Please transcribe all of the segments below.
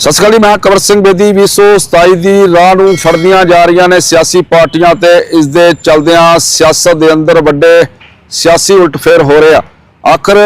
ਸਤਿ ਸ਼੍ਰੀ ਅਕਾਲ ਜੀ, ਮੈਂ ਕਵਰ ਸਿੰਘ ਬੇਦੀ 227 ਦੀ ਰਾਹ ਨੂੰ ਫੜਦੀਆਂ ਜਾ ਰਹੀਆਂ ਨੇ ਸਿਆਸੀ ਪਾਰਟੀਆਂ ਤੇ। ਇਸ ਦੇ ਚਲਦਿਆਂ ਸਿਆਸਤ ਦੇ ਅੰਦਰ ਵੱਡੇ ਸਿਆਸੀ ਉਲਟਫੇਰ ਹੋ ਰਿਹਾ ਆਖਰ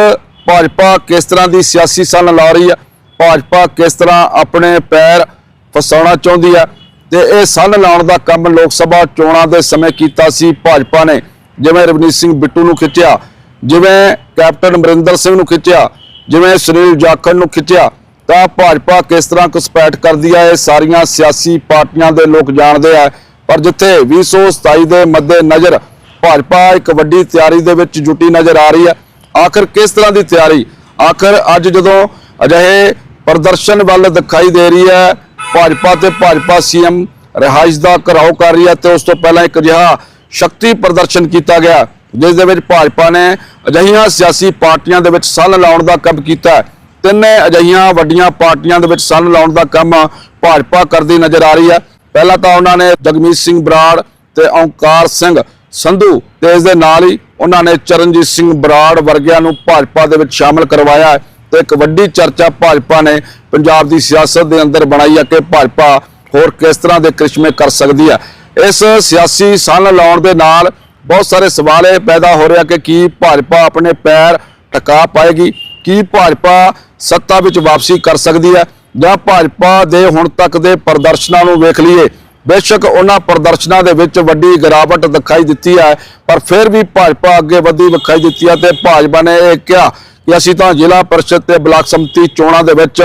ਭਾਜਪਾ ਕਿਸ ਤਰ੍ਹਾਂ ਦੀ ਸਿਆਸੀ ਸੰਨ ਲਾ ਰਹੀ ਹੈ ਭਾਜਪਾ ਕਿਸ ਤਰ੍ਹਾਂ ਆਪਣੇ ਪੈਰ ਫਸਾਉਣਾ ਚਾਹੁੰਦੀ ਹੈ ਤੇ ਇਹ ਸੰਨ ਲਾਉਣ ਦਾ ਕੰਮ ਲੋਕ ਸਭਾ ਚੋਣਾਂ ਦੇ ਸਮੇਂ ਕੀਤਾ ਸੀ ਭਾਜਪਾ ਨੇ। ਜਿਵੇਂ ਰਵਨੀਤ ਸਿੰਘ ਬਿੱਟੂ ਨੂੰ ਖਿੱਚਿਆ ਜਿਵੇਂ ਕੈਪਟਨ ਅਮਰਿੰਦਰ ਸਿੰਘ ਨੂੰ ਖਿੱਚਿਆ ਜਿਵੇਂ ਸੁਨੀਲ ਜਾਖੜ ਨੂੰ ਖਿੱਚਿਆ ਤਾਂ ਭਾਜਪਾ ਕਿਸ ਤਰ੍ਹਾਂ ਘੁਸਪੈਠ ਕਰਦੀ ਹੈ ਇਹ ਸਾਰੀਆਂ ਸਿਆਸੀ ਪਾਰਟੀਆਂ ਦੇ ਲੋਕ ਜਾਣਦੇ ਆ। ਪਰ ਜਿੱਥੇ 2027 ਦੇ ਮੱਦੇ ਨਜ਼ਰ ਭਾਜਪਾ ਇੱਕ ਵੱਡੀ ਤਿਆਰੀ ਦੇ ਵਿੱਚ ਜੁਟੀ ਨਜ਼ਰ ਆ ਰਹੀ ਹੈ ਆਖਰ ਕਿਸ ਤਰ੍ਹਾਂ ਦੀ ਤਿਆਰੀ? ਆਖਰ ਅੱਜ ਜਦੋਂ ਅਜਿਹੇ ਪ੍ਰਦਰਸ਼ਨ ਵੱਲ ਦਿਖਾਈ ਦੇ ਰਹੀ ਹੈ, ਭਾਜਪਾ ਤੇ ਭਾਜਪਾ ਸੀਐਮ ਰਿਹਾਇਸ਼ ਦਾ ਘਰਾਓ ਕਰ ਰਹੀ ਹੈ ਤੇ ਉਸ ਤੋਂ ਪਹਿਲਾਂ ਇੱਕ ਅਜਿਹਾ ਸ਼ਕਤੀ ਪ੍ਰਦਰਸ਼ਨ ਕੀਤਾ ਗਿਆ, ਜਿਸ ਦੇ ਵਿੱਚ ਭਾਜਪਾ ਨੇ ਅਜਿਹੀਆਂ ਸਿਆਸੀ ਪਾਰਟੀਆਂ ਦੇ ਵਿੱਚ ਸੰਨ ਲਾਉਣ ਦਾ ਕੰਮ ਕੀਤਾ। ਤਿੰਨੇ ਅਜਿਹੀਆਂ ਵੱਡੀਆਂ ਪਾਰਟੀਆਂ ਦੇ ਵਿੱਚ ਸੰਨ ਲਾਉਣ ਦਾ ਕੰਮ ਭਾਜਪਾ ਕਰਦੀ ਨਜ਼ਰ ਆ ਰਹੀ ਹੈ। ਪਹਿਲਾਂ ਤਾਂ ਉਹਨਾਂ ਨੇ ਜਗਮੀਤ ਸਿੰਘ ਬਰਾੜ ਤੇ ਓਂਕਾਰ ਸਿੰਘ ਸੰਧੂ ਤੇ ਇਸ ਦੇ ਨਾਲ ਹੀ ਉਹਨਾਂ ਨੇ ਚਰਨਜੀਤ ਸਿੰਘ ਬਰਾੜ ਵਰਗਿਆਂ ਨੂੰ ਭਾਜਪਾ ਦੇ ਵਿੱਚ ਸ਼ਾਮਲ ਕਰਵਾਇਆ ਹੈ ਤੇ ਇੱਕ ਵੱਡੀ ਚਰਚਾ ਭਾਜਪਾ ਨੇ ਪੰਜਾਬ ਦੀ ਸਿਆਸਤ ਦੇ ਅੰਦਰ ਬਣਾਈ ਹੈ ਕਿ ਭਾਜਪਾ ਹੋਰ ਕਿਸ ਤਰ੍ਹਾਂ ਦੇ ਕ੍ਰਿਸ਼ਮੇ ਕਰ ਸਕਦੀ ਹੈ। ਇਸ ਸਿਆਸੀ ਸੰਨ ਲਾਉਣ ਦੇ ਨਾਲ ਬਹੁਤ ਸਾਰੇ ਸਵਾਲ ਇਹ ਪੈਦਾ ਹੋ ਰਿਹਾ ਕਿ ਕੀ ਭਾਜਪਾ ਆਪਣੇ ਪੈਰ ਟਿਕਾ ਪਾਏਗੀ। ਕੀ ਭਾਜਪਾ ਸੱਤਾ ਵਿੱਚ ਵਾਪਸੀ ਕਰ ਸਕਦੀ ਹੈ? ਜਾਂ ਭਾਜਪਾ ਦੇ ਹੁਣ ਤੱਕ ਦੇ ਪ੍ਰਦਰਸ਼ਨਾਂ ਨੂੰ ਵੇਖ ਲਈਏ। ਬੇਸ਼ੱਕ ਉਹਨਾਂ ਪ੍ਰਦਰਸ਼ਨਾਂ ਦੇ ਵਿੱਚ ਵੱਡੀ ਗਿਰਾਵਟ ਦਿਖਾਈ ਦਿੱਤੀ ਹੈ, ਪਰ ਫਿਰ ਵੀ ਭਾਜਪਾ ਅੱਗੇ ਵਧੀ ਵਿਖਾਈ ਦਿੱਤੀ ਹੈ ਤੇ ਭਾਜਪਾ ਨੇ ਇਹ ਕਿਹਾ ਕਿ ਅਸੀਂ ਤਾਂ ਜ਼ਿਲ੍ਹਾ ਪਰਿਸ਼ਦ ਤੇ ਬਲਾਕ ਸੰਮਤੀ ਚੋਣਾਂ ਦੇ ਵਿੱਚ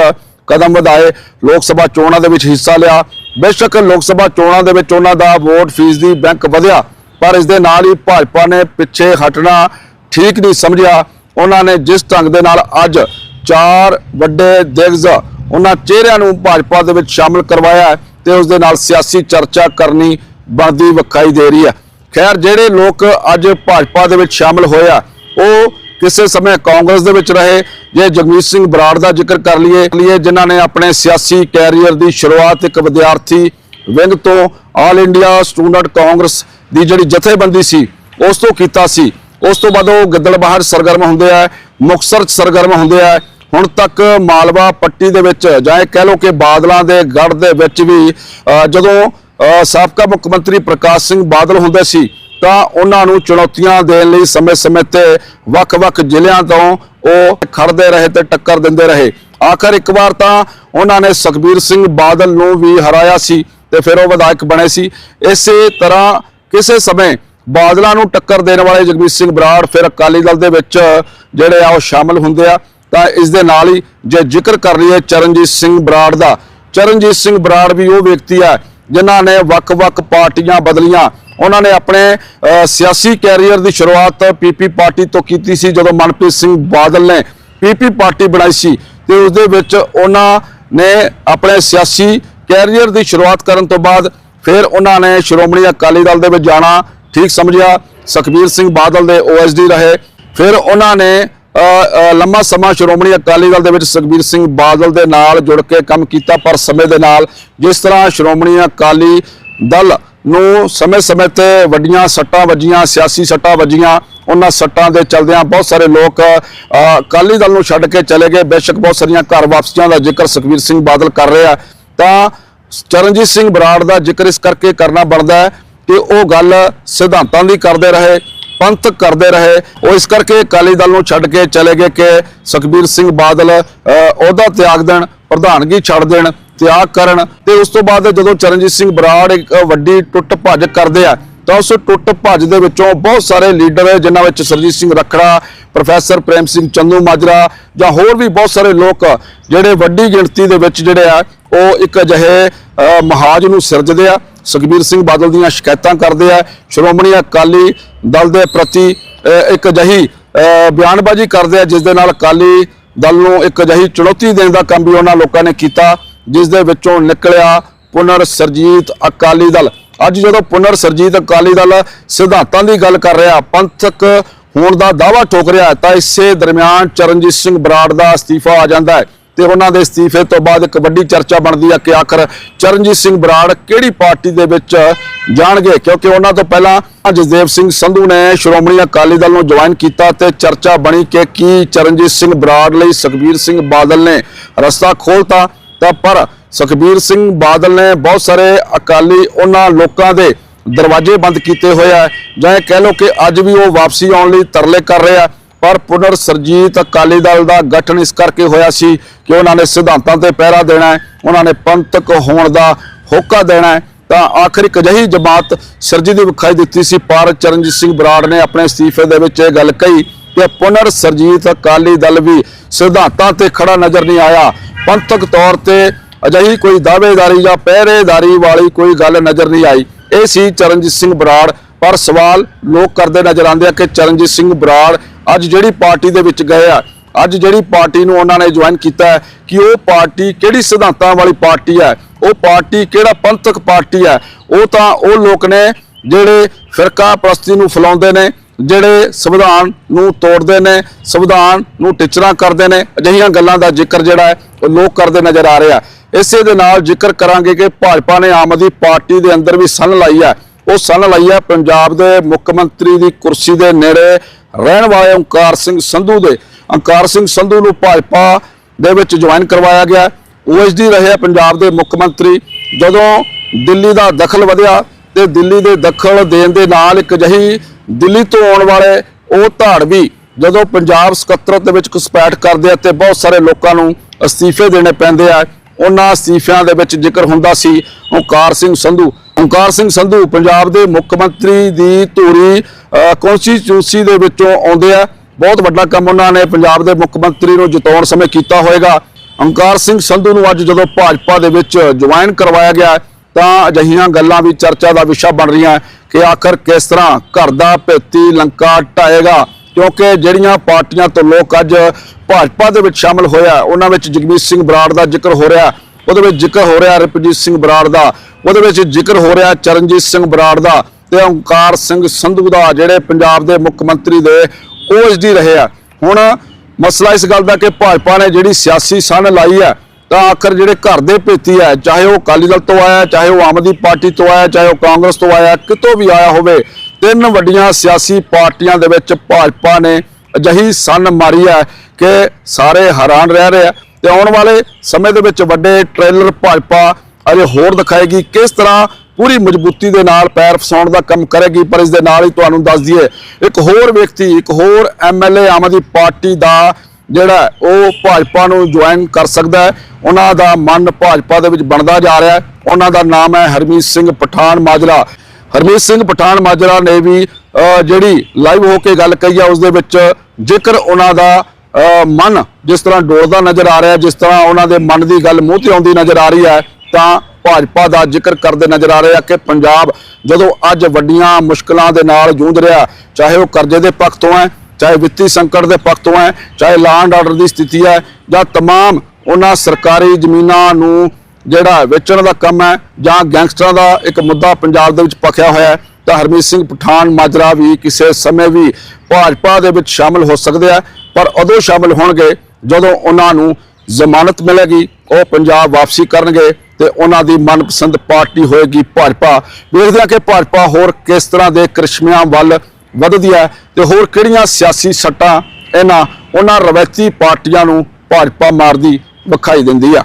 ਕਦਮ ਵਧਾਏ, ਲੋਕ ਸਭਾ ਚੋਣਾਂ ਦੇ ਵਿੱਚ ਹਿੱਸਾ ਲਿਆ। ਬੇਸ਼ੱਕ ਲੋਕ ਸਭਾ ਚੋਣਾਂ ਦੇ ਵਿੱਚ ਉਹਨਾਂ ਦਾ ਵੋਟ ਫੀਸ ਦੀ ਬੈਂਕ ਵਧਿਆ, ਪਰ ਇਸ ਦੇ ਨਾਲ ਹੀ ਭਾਜਪਾ ਨੇ ਪਿੱਛੇ ਹਟਣਾ ਠੀਕ ਨਹੀਂ ਸਮਝਿਆ। ਉਹਨਾਂ ਨੇ ਜਿਸ ਢੰਗ ਦੇ ਨਾਲ ਅੱਜ ਚਾਰ ਵੱਡੇ ਦਿਗਜ ਉਹਨਾਂ ਚਿਹਰਿਆਂ ਨੂੰ ਭਾਜਪਾ ਦੇ ਵਿੱਚ ਸ਼ਾਮਲ ਕਰਵਾਇਆ ਹੈ ਤੇ ਉਸ ਦੇ ਨਾਲ ਸਿਆਸੀ ਚਰਚਾ ਕਰਨੀ ਬਣਦੀ ਵਿਖਾਈ ਦੇ ਰਹੀ ਹੈ। ਖੈਰ, ਜਿਹੜੇ ਲੋਕ ਅੱਜ ਭਾਜਪਾ ਦੇ ਵਿੱਚ ਸ਼ਾਮਲ ਹੋਇਆ, ਉਹ ਕਿਸੇ ਸਮੇਂ ਕਾਂਗਰਸ ਦੇ ਵਿੱਚ ਰਹੇ, ਜੇ ਜਗਮੀਤ ਸਿੰਘ ਬਰਾੜ ਦਾ ਜ਼ਿਕਰ ਕਰ ਲਈਏ ਲਈਏ, ਜਿਨ੍ਹਾਂ ਨੇ ਆਪਣੇ ਸਿਆਸੀ ਕੈਰੀਅਰ ਦੀ ਸ਼ੁਰੂਆਤ ਇੱਕ ਵਿਦਿਆਰਥੀ ਵਿੰਗ ਤੋਂ ਆਲ ਇੰਡੀਆ ਸਟੂਡੈਂਟ ਕਾਂਗਰਸ ਦੀ ਜਿਹੜੀ ਜਥੇਬੰਦੀ ਸੀ, ਉਸ ਤੋਂ ਕੀਤਾ ਸੀ। ਉਸ ਤੋਂ ਬਾਅਦ ਉਹ ਗਿੱਦੜਬਾਹਰ ਸਰਗਰਮ ਹੁੰਦੇ ਆ, ਮੁਕਤਸਰ 'ਚ ਸਰਗਰਮ ਹੁੰਦੇ ਆ। ਹੁਣ ਤੱਕ ਮਾਲਵਾ ਪੱਟੀ ਦੇ ਵਿੱਚ ਜਾਂ ਇਹ ਕਹਿ ਲਓ ਕਿ ਬਾਦਲਾਂ ਦੇ ਗੜ ਦੇ ਵਿੱਚ ਵੀ ਜਦੋਂ ਸਾਬਕਾ ਮੁੱਖ ਮੰਤਰੀ ਪ੍ਰਕਾਸ਼ ਸਿੰਘ ਬਾਦਲ ਹੁੰਦੇ ਸੀ, ਤਾਂ ਉਹਨਾਂ ਨੂੰ ਚੁਣੌਤੀਆਂ ਦੇਣ ਲਈ ਸਮੇਂ-ਸਮੇਂ ਤੇ ਵੱਖ-ਵੱਖ ਜ਼ਿਲ੍ਹਿਆਂ ਤੋਂ ਉਹ ਖੜਦੇ ਰਹੇ ਤੇ ਟੱਕਰ ਦਿੰਦੇ ਰਹੇ। ਆਖਰ ਇੱਕ ਵਾਰ ਤਾਂ ਉਹਨਾਂ ਨੇ ਸੁਖਬੀਰ ਸਿੰਘ ਬਾਦਲ ਨੂੰ ਵੀ ਹਰਾਇਆ ਸੀ ਤੇ ਫਿਰ ਉਹ ਵਿਧਾਇਕ ਬਣੇ ਸੀ। ਇਸੇ ਤਰ੍ਹਾਂ ਕਿਸੇ ਸਮੇਂ ਬਾਦਲਾਂ ਨੂੰ ਟੱਕਰ ਦੇਣ ਵਾਲੇ ਜਗਮੀਤ ਸਿੰਘ ਬਰਾੜ ਫਿਰ ਅਕਾਲੀ ਦਲ ਦੇ ਵਿੱਚ ਜਿਹੜੇ ਆ ਉਹ ਸ਼ਾਮਲ ਹੁੰਦੇ ਆ, ਤਾਂ ਇਸ ਦੇ ਨਾਲ ਹੀ ਜੇ ਜ਼ਿਕਰ ਕਰ ਲਈਏ ਚਰਨਜੀਤ ਸਿੰਘ ਬਰਾੜ ਦਾ, ਚਰਨਜੀਤ ਸਿੰਘ ਬਰਾੜ ਵੀ ਉਹ ਵਿਅਕਤੀ ਆ ਜਿਨ੍ਹਾਂ ਨੇ ਵੱਖ-ਵੱਖ ਪਾਰਟੀਆਂ ਬਦਲੀਆਂ। ਉਹਨਾਂ ਨੇ ਆਪਣੇ ਸਿਆਸੀ ਕੈਰੀਅਰ ਦੀ ਸ਼ੁਰੂਆਤ ਪੀਪੀ ਪਾਰਟੀ ਤੋਂ ਕੀਤੀ ਸੀ, ਜਦੋਂ ਮਨਪ੍ਰੀਤ ਸਿੰਘ ਬਾਦਲ ਨੇ ਪੀਪੀ ਪਾਰਟੀ ਬਣਾਈ ਸੀ ਤੇ ਉਸ ਦੇ ਵਿੱਚ ਉਹਨਾਂ ਨੇ ਆਪਣੇ ਸਿਆਸੀ ਕੈਰੀਅਰ ਦੀ ਸ਼ੁਰੂਆਤ ਕਰਨ ਤੋਂ ਬਾਅਦ ਫਿਰ ਉਹਨਾਂ ਨੇ ਸ਼੍ਰੋਮਣੀ ਅਕਾਲੀ ਦਲ ਦੇ ਵਿੱਚ ਜਾਣਾ ਠੀਕ ਸਮਝਿਆ ਸੁਖਬੀਰ ਸਿੰਘ ਬਾਦਲ ਦੇ ਓਐਸਡੀ ਰਹੇ। ਫਿਰ ਉਹਨਾਂ ਨੇ ਲੰਮਾ ਸਮਾਂ ਸ਼੍ਰੋਮਣੀ ਅਕਾਲੀ ਦਲ ਦੇ ਵਿੱਚ ਸੁਖਬੀਰ ਸਿੰਘ ਬਾਦਲ ਦੇ ਨਾਲ ਜੁੜ ਕੇ ਕੰਮ ਕੀਤਾ, ਪਰ ਸਮੇਂ ਦੇ ਨਾਲ ਜਿਸ ਤਰ੍ਹਾਂ ਸ਼੍ਰੋਮਣੀ ਅਕਾਲੀ ਦਲ ਨੂੰ ਸਮੇਂ-ਸਮੇਂ ਤੇ ਵੱਡੀਆਂ ਸੱਟਾਂ ਵੱਜੀਆਂ, ਸਿਆਸੀ ਸੱਟਾਂ ਵੱਜੀਆਂ, ਉਹਨਾਂ ਸੱਟਾਂ ਦੇ ਚਲਦਿਆਂ ਬਹੁਤ ਸਾਰੇ ਲੋਕ ਅਕਾਲੀ ਦਲ ਨੂੰ ਛੱਡ ਕੇ ਚਲੇ ਗਏ। ਬੇਸ਼ੱਕ ਬਹੁਤ ਸਾਰੀਆਂ ਘਰ ਵਾਪਸੀਆਂ ਦਾ ਜ਼ਿਕਰ ਸੁਖਬੀਰ ਸਿੰਘ ਬਾਦਲ ਕਰ ਰਿਹਾ ਤਾਂ ਚਰਨਜੀਤ ਸਿੰਘ ਬਰਾੜ ਦਾ ਜ਼ਿਕਰ ਇਸ ਕਰਕੇ ਕਰਨਾ ਬਣਦਾ ਹੈ ਕਿ ਉਹ ਗੱਲ ਸਿਧਾਂਤਾਂ ਦੀ ਕਰਦੇ ਰਹੇ, ਪੰਥ ਕਰਦੇ ਰਹੇ। ਉਹ ਇਸ ਕਰਕੇ ਅਕਾਲੀ ਦਲ ਨੂੰ ਛੱਡ ਕੇ ਚਲੇ ਗਏ ਕਿ ਸੁਖਬੀਰ ਸਿੰਘ ਬਾਦਲ ਉਹਦਾ ਤਿਆਗ ਦੇਣ, ਪ੍ਰਧਾਨਗੀ ਛੱਡ ਦੇਣ, ਤਿਆਗ ਕਰਨ ਤੇ ਉਸ ਤੋਂ ਬਾਅਦ ਜਦੋਂ ਚਰਨਜੀਤ ਸਿੰਘ ਬਰਾੜ ਇੱਕ ਵੱਡੀ ਟੁੱਟ ਭੱਜ ਕਰਦੇ ਆ, ਤਾਂ ਉਸ ਟੁੱਟ ਭੱਜ ਦੇ ਵਿੱਚੋਂ ਬਹੁਤ ਸਾਰੇ ਲੀਡਰ ਜਿਨ੍ਹਾਂ ਵਿੱਚ ਸਰਜੀਤ ਸਿੰਘ ਰਖੜਾ, ਪ੍ਰੋਫੈਸਰ ਪ੍ਰੇਮ ਸਿੰਘ ਚੰਦੂ ਮਾਜਰਾ ਜਾਂ ਹੋਰ ਵੀ ਬਹੁਤ ਸਾਰੇ ਲੋਕ ਜਿਹੜੇ ਵੱਡੀ ਗਿਣਤੀ ਦੇ ਵਿੱਚ ਜਿਹੜੇ ਆ, ਉਹ ਇੱਕ ਅਜਿਹੇ ਮਹਾਜ ਨੂੰ ਸਿਰਜਦੇ ਆ। ਸੁਖਬੀਰ ਸਿੰਘ ਬਾਦਲ ਦੀਆਂ ਸ਼ਿਕਾਇਤਾਂ ਕਰਦੇ ਆ। ਸ਼੍ਰੋਮਣੀ ਅਕਾਲੀ ਦਲ ਦੇ ਪ੍ਰਤੀ ਇੱਕ ਅਜਿਹੀ ਬਿਆਨਬਾਜ਼ੀ ਕਰਦੇ ਆ, ਜਿਸ ਦੇ ਨਾਲ ਅਕਾਲੀ ਦਲ ਨੂੰ ਇੱਕ ਅਜਿਹੀ ਚੁਣੌਤੀ ਦੇਣ ਦਾ ਕੰਮ ਵੀ ਉਹਨਾਂ ਲੋਕਾਂ ਨੇ ਕੀਤਾ, ਜਿਸ ਦੇ ਵਿੱਚੋਂ ਨਿਕਲਿਆ ਪੁਨਰ ਸਰਜੀਤ ਅਕਾਲੀ ਦਲ। ਅੱਜ ਜਦੋਂ ਪੁਨਰ ਸਰਜੀਤ ਅਕਾਲੀ ਦਲ ਸਿਧਾਂਤਾਂ ਦੀ ਗੱਲ ਕਰ ਰਿਹਾ, ਪੰਥਕ ਹੋਣ ਦਾ ਦਾਵਾ ਠੋਕ ਰਿਹਾ, ਤਾਂ ਇਸੇ ਦਰਮਿਆਨ ਚਰਨਜੀਤ ਸਿੰਘ ਬਰਾੜ ਦਾ ਅਸਤੀਫਾ ਆ ਜਾਂਦਾ ਹੈ। ਤੇ ਉਹਨਾਂ ਦੇ ਅਸਤੀਫੇ ਤੋਂ ਬਾਅਦ ਇੱਕ ਵੱਡੀ ਚਰਚਾ ਬਣਦੀ ਹੈ ਕਿ ਆਖਰ ਚਰਨਜੀਤ ਸਿੰਘ ਬਰਾੜ ਕਿਹੜੀ ਪਾਰਟੀ ਦੇ ਵਿੱਚ ਜਾਣਗੇ? ਕਿਉਂਕਿ ਉਹਨਾਂ ਤੋਂ ਪਹਿਲਾਂ ਜਸਦੇਵ ਸਿੰਘ ਸੰਧੂ ਨੇ ਸ਼੍ਰੋਮਣੀ ਅਕਾਲੀ ਦਲ ਨੂੰ ਜੁਆਇਨ ਕੀਤਾ ਤੇ ਚਰਚਾ ਬਣੀ ਕਿ ਕੀ ਚਰਨਜੀਤ ਸਿੰਘ ਬਰਾੜ ਲਈ ਸੁਖਬੀਰ ਸਿੰਘ ਬਾਦਲ ਨੇ ਰਸਤਾ ਖੋਲਤਾ ਤਾਂ ਪਰ ਸੁਖਬੀਰ ਸਿੰਘ ਬਾਦਲ ਨੇ ਬਹੁਤ ਸਾਰੇ ਅਕਾਲੀ ਉਹਨਾਂ ਲੋਕਾਂ ਦੇ ਦਰਵਾਜ਼ੇ ਬੰਦ ਕੀਤੇ ਹੋਏ ਆ। ਜਾਂ ਇਹ ਕਹਿ ਲਓ ਕਿ ਅੱਜ ਵੀ ਉਹ ਵਾਪਸੀ ਆਉਣ ਲਈ ਤਰਲੇ ਕਰ ਰਹੇ ਆ। ਪਰ ਪੁਨਰ ਸਰਜੀਤ ਅਕਾਲੀ ਦਲ ਦਾ ਗਠਨ ਇਸ ਕਰਕੇ ਹੋਇਆ ਸੀ ਕਿ ਉਹਨਾਂ ਨੇ ਸਿਧਾਂਤਾਂ ਤੇ ਪਹਿਰਾ ਦੇਣਾ ਹੈ, ਉਹਨਾਂ ਨੇ ਪੰਥਕ ਹੋਣ ਦਾ ਹੋਕਾ ਦੇਣਾ ਹੈ। ਤਾਂ ਆਖਰ ਇੱਕ ਅਜਿਹੀ ਜਮਾਤ ਸਰਜੀ ਦੀ ਵਿਖਾਈ ਦਿੱਤੀ ਸੀ। ਪਰ ਚਰਨਜੀਤ ਸਿੰਘ ਬਰਾੜ ਨੇ ਆਪਣੇ ਅਸਤੀਫੇ ਦੇ ਵਿੱਚ ਇਹ ਗੱਲ ਕਹੀ ਕਿ ਪੁਨਰ ਸਰਜੀਤ ਅਕਾਲੀ ਦਲ ਵੀ ਸਿਧਾਂਤਾਂ ਤੇ ਖੜਾ ਨਜ਼ਰ ਨਹੀਂ ਆਇਆ। ਪੰਥਕ ਤੌਰ ਤੇ ਅਜਿਹੀ ਕੋਈ ਦਾਅਵੇਦਾਰੀ ਜਾਂ ਪਹਿਰੇਦਾਰੀ ਵਾਲੀ ਕੋਈ ਗੱਲ ਨਜ਼ਰ ਨਹੀਂ ਆਈ। ਇਹ ਸੀ ਚਰਨਜੀਤ ਸਿੰਘ ਬਰਾੜ। ਪਰ ਸਵਾਲ ਲੋਕ ਕਰਦੇ ਨਜ਼ਰ ਆਉਂਦੇ ਆ ਕਿ ਚਰਨਜੀਤ ਸਿੰਘ ਬਰਾੜ ਅੱਜ ਜਿਹੜੀ ਪਾਰਟੀ ਦੇ ਵਿੱਚ ਗਏ ਆ, ਅੱਜ ਜਿਹੜੀ ਪਾਰਟੀ ਨੂੰ ਉਹਨਾਂ ਨੇ ਜੁਆਇਨ ਕੀਤਾ ਕਿ ਉਹ ਪਾਰਟੀ ਕਿਹੜੀ ਸਿਧਾਂਤਾਂ ਵਾਲੀ ਪਾਰਟੀ ਹੈ, ਉਹ ਪਾਰਟੀ ਕਿਹੜਾ ਪੰਥਕ ਪਾਰਟੀ ਹੈ, ਉਹ ਤਾਂ ਉਹ ਲੋਕ ਨੇ ਜਿਹੜੇ ਫਿਰਕਾ ਪ੍ਰਸਤੀ ਨੂੰ ਫੈਲਾਉਂਦੇ ਨੇ, ਜਿਹੜੇ ਸੰਵਿਧਾਨ ਨੂੰ ਤੋੜਦੇ ਨੇ, ਸੰਵਿਧਾਨ ਨੂੰ ਟਿਚਰਾ ਕਰਦੇ ਨੇ, ਅਜਿਹੀਆਂ ਗੱਲਾਂ ਦਾ ਜ਼ਿਕਰ ਜਿਹੜਾ ਹੈ, ਉਹ ਲੋਕ ਕਰਦੇ ਨਜ਼ਰ ਆ ਰਿਹਾ ਇਸੇ ਦੇ ਨਾਲ ਜ਼ਿਕਰ ਕਰਾਂਗੇ ਕਿ ਭਾਜਪਾ ਨੇ ਆਮ ਆਦਮੀ ਪਾਰਟੀ ਦੇ ਅੰਦਰ ਵੀ ਸੰਨ ਲਾਈ ਹੈ, ਉਹ ਸੰਨ ਲਾਈ ਹੈ ਪੰਜਾਬ ਦੇ ਮੁੱਖ ਮੰਤਰੀ ਦੀ ਕੁਰਸੀ ਦੇ ਨੇੜੇ ਰਹਿਣ ਵਾਲੇ ਓਂਕਾਰ ਸਿੰਘ ਸੰਧੂ ਦੇ। ਓਂਕਾਰ ਸਿੰਘ ਸੰਧੂ ਨੂੰ ਭਾਜਪਾ ਦੇ ਵਿੱਚ ਜੁਆਇਨ ਕਰਵਾਇਆ ਗਿਆ। ਓਐਸਡੀ ਰਹੇ ਆ ਪੰਜਾਬ ਦੇ ਮੁੱਖ ਮੰਤਰੀ। ਜਦੋਂ ਦਿੱਲੀ ਦਾ ਦਖਲ ਵਧਿਆ ਤੇ ਦਿੱਲੀ ਦੇ ਦਖਲ ਦੇਣ ਦੇ ਨਾਲ ਇੱਕ ਜਹੀ ਦਿੱਲੀ ਤੋਂ ਆਉਣ ਵਾਲੇ ਉਹ ਧਾੜਵੀ ਜਦੋਂ ਪੰਜਾਬ ਸਕੱਤਰਤ ਦੇ ਵਿੱਚ ਘੁਸਪੈਠ ਕਰਦੇ ਆ ਤੇ ਬਹੁਤ ਸਾਰੇ ਲੋਕਾਂ ਨੂੰ ਅਸਤੀਫੇ ਦੇਣੇ ਪੈਂਦੇ ਆ, ਉਹਨਾਂ ਅਸਤੀਫਿਆਂ ਦੇ ਵਿੱਚ ਜ਼ਿਕਰ ਹੁੰਦਾ ਸੀ ਓਂਕਾਰ ਸਿੰਘ ਸੰਧੂ। ਓਂਕਾਰ ਸਿੰਘ ਸੰਧੂ ਪੰਜਾਬ ਦੇ ਮੁੱਖ ਮੰਤਰੀ ਦੀ ਧੂਰੀ ਕੌਂਸਟੀਚਿਊਂਸੀ ਦੇ ਵਿੱਚੋਂ ਆਉਂਦੇ ਆ। ਬਹੁਤ ਵੱਡਾ ਕੰਮ ਉਹਨਾਂ ਨੇ ਪੰਜਾਬ ਦੇ ਮੁੱਖ ਮੰਤਰੀ ਨੂੰ ਜਿਤਾਉਣ ਸਮੇਂ ਕੀਤਾ ਹੋਵੇਗਾ ਓਂਕਾਰ ਸਿੰਘ ਸੰਧੂ ਨੂੰ ਅੱਜ ਜਦੋਂ ਭਾਜਪਾ ਦੇ ਵਿੱਚ ਜੁਆਇਨ ਕਰਵਾਇਆ ਗਿਆ, ਤਾਂ ਅਜਿਹੀਆਂ ਗੱਲਾਂ ਵੀ ਚਰਚਾ ਦਾ ਵਿਸ਼ਾ ਬਣ ਰਹੀਆਂ ਕਿ ਆਖਰ ਕਿਸ ਤਰ੍ਹਾਂ ਘਰ ਦਾ ਭੇਤੀ ਲੰਕਾ ਢਾਏਗਾ, ਕਿਉਂਕਿ ਜਿਹੜੀਆਂ ਪਾਰਟੀਆਂ ਤੋਂ ਲੋਕ ਅੱਜ ਭਾਜਪਾ ਦੇ ਵਿੱਚ ਸ਼ਾਮਲ ਹੋਇਆ, ਉਹਨਾਂ ਵਿੱਚ ਜਗਮੀਤ ਸਿੰਘ ਬਰਾੜ ਦਾ ਜ਼ਿਕਰ ਹੋ ਰਿਹਾ। ਉਹਦੇ ਵਿੱਚ ਜ਼ਿਕਰ ਹੋ ਰਿਹਾ ਰਪਜੀਤ ਸਿੰਘ ਬਰਾੜ ਦਾ। ਉਹਦੇ ਵਿੱਚ ਜ਼ਿਕਰ ਹੋ ਰਿਹਾ ਚਰਨਜੀਤ ਸਿੰਘ ਬਰਾੜ ਦਾ ਤੇ ਓਂਕਾਰ ਸਿੰਘ ਸੰਧੂ ਦਾ, ਜਿਹੜੇ ਪੰਜਾਬ ਦੇ ਮੁੱਖ ਮੰਤਰੀ ਦੇ ਓਐਸਡੀ ਰਹੇ ਆ। ਹੁਣ ਮਸਲਾ ਇਸ ਗੱਲ ਦਾ ਕਿ ਭਾਜਪਾ ਨੇ ਜਿਹੜੀ ਸਿਆਸੀ ਸੰਨ ਲਾਈ ਹੈ ਤਾਂ ਆਖਰ ਜਿਹੜੇ ਘਰ ਦੇ ਭੇਤੀ ਹੈ ਚਾਹੇ ਉਹ ਅਕਾਲੀ ਦਲ ਤੋਂ ਆਇਆ, ਚਾਹੇ ਉਹ ਆਮ ਆਦਮੀ ਪਾਰਟੀ ਤੋਂ ਆਇਆ, ਚਾਹੇ ਉਹ ਕਾਂਗਰਸ ਤੋਂ ਆਇਆ, ਕਿਤੋਂ ਵੀ ਆਇਆ ਹੋਵੇ, ਤਿੰਨ ਵੱਡੀਆਂ ਸਿਆਸੀ ਪਾਰਟੀਆਂ ਦੇ ਵਿੱਚ ਭਾਜਪਾ ਨੇ ਅਜਿਹੀ ਸਨ ਮਾਰੀ ਹੈ ਕਿ ਸਾਰੇ ਹੈਰਾਨ ਰਹਿ ਰਹੇ ਆ। ਤੇ ਆਉਣ ਵਾਲੇ ਸਮੇਂ ਦੇ ਵਿੱਚ ਵੱਡੇ ਟ੍ਰੇਲਰ ਭਾਜਪਾ ਅਜੇ ਹੋਰ ਦਿਖਾਏਗੀ ਕਿਸ ਤਰ੍ਹਾਂ ਪੂਰੀ ਮਜ਼ਬੂਤੀ ਦੇ ਨਾਲ ਪੈਰ ਫਸਾਉਣ ਦਾ ਕੰਮ ਕਰੇਗੀ, ਪਰ ਇਸ ਦੇ ਨਾਲ ਹੀ ਤੁਹਾਨੂੰ ਦੱਸ ਦਈਏ, ਇੱਕ ਹੋਰ ਵਿਅਕਤੀ, ਇੱਕ ਹੋਰ ਐਮਐਲਏ ਆਮ ਆਦਮੀ ਪਾਰਟੀ ਦਾ ਜਿਹੜਾ ਉਹ ਭਾਜਪਾ ਨੂੰ ਜੁਆਇਨ ਕਰ ਸਕਦਾ ਹੈ। ਉਹਨਾਂ ਦਾ ਮਨ ਭਾਜਪਾ ਦੇ ਵਿੱਚ ਬਣਦਾ ਜਾ ਰਿਹਾ ਹੈ। ਉਹਨਾਂ ਦਾ ਨਾਮ ਹੈ ਹਰਮੀਤ ਸਿੰਘ ਪਠਾਨ ਮਾਜਰਾ। ਹਰਮੀਤ ਸਿੰਘ ਪਠਾਨ ਮਾਜਰਾ ਨੇ ਵੀ ਜਿਹੜੀ ਲਾਈਵ ਹੋ ਕੇ ਗੱਲ ਕਹੀ ਹੈ ਉਸ ਦੇ ਵਿੱਚ ਜੇਕਰ ਉਹਨਾਂ ਦਾ ਮਨ ਜਿਸ ਤਰ੍ਹਾਂ ਡੋਲਦਾ ਨਜ਼ਰ ਆ ਰਿਹਾ ਜਿਸ ਤਰ੍ਹਾਂ ਉਹਨਾਂ ਦੇ ਮਨ ਦੀ ਗੱਲ ਮੂੰਹ ਤੇ ਆਉਂਦੀ ਨਜ਼ਰ ਆ ਰਹੀ ਹੈ। ਤਾਂ ਭਾਜਪਾ ਦਾ ਜ਼ਿਕਰ ਕਰਦੇ ਨਜ਼ਰ ਆ ਰਹੇ ਆ ਕਿ ਪੰਜਾਬ ਜਦੋਂ ਅੱਜ ਵੱਡੀਆਂ ਮੁਸ਼ਕਲਾਂ ਦੇ ਨਾਲ ਜੂਝ ਰਿਹਾ ਚਾਹੇ ਉਹ ਕਰਜ਼ੇ ਦੇ ਪੱਖ ਤੋਂ ਹੈ ਚਾਹੇ ਵਿੱਤੀ ਸੰਕਟ ਦੇ ਪੱਖ ਤੋਂ ਹੈ ਚਾਹੇ ਲਾਅ ਐਂਡ ਆਰਡਰ ਦੀ ਸਥਿਤੀ ਹੈ ਜਾਂ तमाम ਉਹਨਾਂ ਸਰਕਾਰੀ ਜ਼ਮੀਨਾਂ ਨੂੰ ਜਿਹੜਾ ਵੇਚਣ ਦਾ ਕੰਮ ਹੈ ਜਾਂ ਗੈਂਗਸਟਰਾਂ ਦਾ ਇੱਕ ਮੁੱਦਾ ਪੰਜਾਬ ਦੇ ਵਿੱਚ ਪਖਿਆ ਹੋਇਆ ਹੈ ਤਾਂ ਹਰਮੀਤ ਸਿੰਘ ਪਠਾਨ ਮਾਜਰਾ ਵੀ ਕਿਸੇ ਸਮੇਂ ਵੀ ਭਾਜਪਾ ਦੇ ਵਿੱਚ ਸ਼ਾਮਲ ਹੋ ਸਕਦੇ ਆ ਪਰ ਉਦੋਂ ਸ਼ਾਮਲ ਹੋਣਗੇ ਜਦੋਂ ਉਹਨਾਂ ਨੂੰ ਜ਼ਮਾਨਤ ਮਿਲੇਗੀ ਉਹ ਪੰਜਾਬ ਵਾਪਸੀ ਕਰਨਗੇ ਤੇ ਉਹਨਾਂ ਦੀ ਮਨਪਸੰਦ ਪਾਰਟੀ ਹੋਏਗੀ ਭਾਜਪਾ। ਵੇਖਦੇ ਹਾਂ ਕਿ ਭਾਜਪਾ ਹੋਰ ਕਿਸ ਤਰ੍ਹਾਂ ਦੇ ਕ੍ਰਿਸ਼ਮਿਆਂ ਵੱਲ ਵੱਧਦੀ ਹੈ ਤੇ ਹੋਰ ਕਿਹੜੀਆਂ ਸਿਆਸੀ ਸੱਟਾਂ ਇਹਨਾਂ ਉਹਨਾਂ ਰਵਾਇਤੀ ਪਾਰਟੀਆਂ ਨੂੰ ਭਾਜਪਾ ਮਾਰਦੀ ਵਿਖਾਈ ਦਿੰਦੀ ਆ।